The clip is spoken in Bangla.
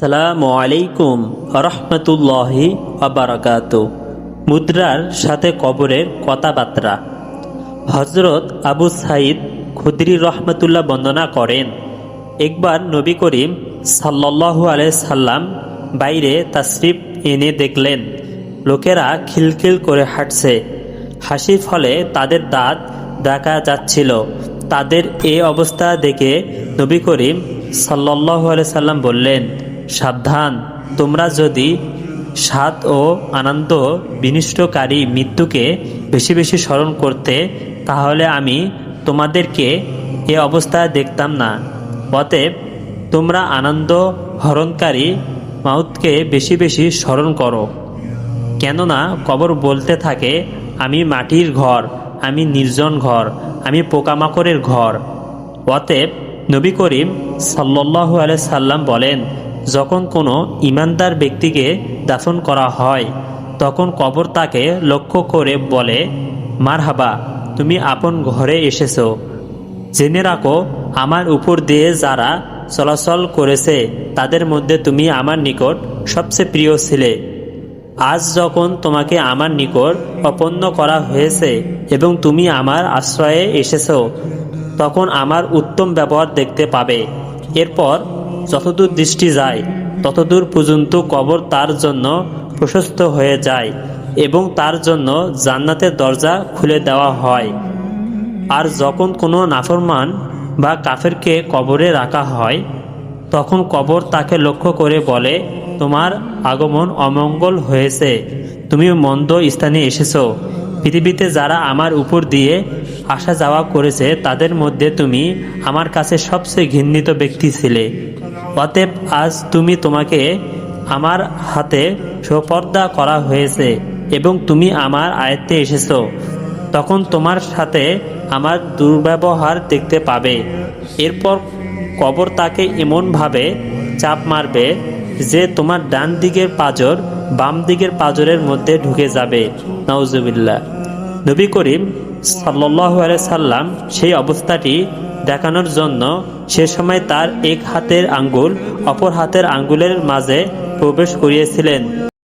সালামু আলাইকুম রহমতুল্লাহি আবরাকাত মুদ্রার সাথে কবরের কথাবার্তা। হজরত আবু সাইদ খুদরি রহমতুল্লাহ বন্দনা করেন, একবার নবী করিম আলাই সাল্লাম বাইরে তাশরিফ এনে দেখলেন, লোকেরা খিলখিল করে হাঁটছে। হাসির ফলে তাদের দাঁত দেখা যাচ্ছিল। তাদের এই অবস্থা দেখে নবী করিম আলাই সাল্লাম বললেন সাবধান। তোমরা যদি স্বাদ ও আনন্দ বিনিষ্টকারী মৃত্যুকে বেশি বেশি স্মরণ করতে, তাহলে আমি তোমাদেরকে এ অবস্থায় দেখতাম না। অতএব তোমরা আনন্দ হরণকারী মাউতকে বেশি বেশি স্মরণ করো। কেননা কবর বলতে থাকে, আমি মাটির ঘর, আমি নির্জন ঘর, আমি পোকামাকড়ের ঘর। অতএব নবী করিম সাল্লাল্লাহু আলাই সাল্লাম বলেন যখন কোনো ইমানদার ব্যক্তিকে দাফন করা হয়, তখন কবর তাকে লক্ষ্য করে বলে, মারহাবা, তুমি আপন ঘরে এসেছ। জেনে রাখো, আমার উপর দিয়ে যারা চলাচল করেছে, তাদের মধ্যে তুমি আমার নিকট সবচেয়ে প্রিয় ছিলে। আজ যখন তোমাকে আমার নিকট অপন্ন করা হয়েছে এবং তুমি আমার আশ্রয়ে এসেছ, তখন আমার উত্তম ব্যবহার দেখতে পাবে। এরপর যতদূর দৃষ্টি যায়, ততদূর পর্যন্ত কবর তার জন্য প্রশস্ত হয়ে যায় এবং তার জন্য জান্নাতের দরজা খুলে দেওয়া হয়। আর যখন কোনো নাফরমান বা কাফেরকে কবরে রাখা হয়, তখন কবর তাকে লক্ষ্য করে বলে, তোমার আগমন অমঙ্গল হয়েছে। তুমি মন্দ স্থানে এসেছ। পৃথিবীতে যারা আমার উপর দিয়ে আসা যাওয়া করেছে, তাদের মধ্যে তুমি আমার কাছে সবচেয়ে ঘৃণিত ব্যক্তি ছিলে। অতএব আজ তুমি তোমাকে আমার হাতে সোপর্দা করা হয়েছে এবং তুমি আমার আয়ত্তে এসেছ। তখন তোমার সাথে আমার দুর্ব্যবহার দেখতে পাবে। এরপর কবর তাকে এমনভাবে চাপ মারবে যে তোমার ডান দিকের পাজর বাম দিকের পাজরের মধ্যে ঢুকে যাবে। নওজুবিল্লা নবী করিম সাল্লাহ সাল্লাম সেই অবস্থাটি দেখানোর জন্য সে সময় তার এক হাতের আঙ্গুল অপর হাতের আঙ্গুলের মাঝে প্রবেশ করিয়েছিলেন।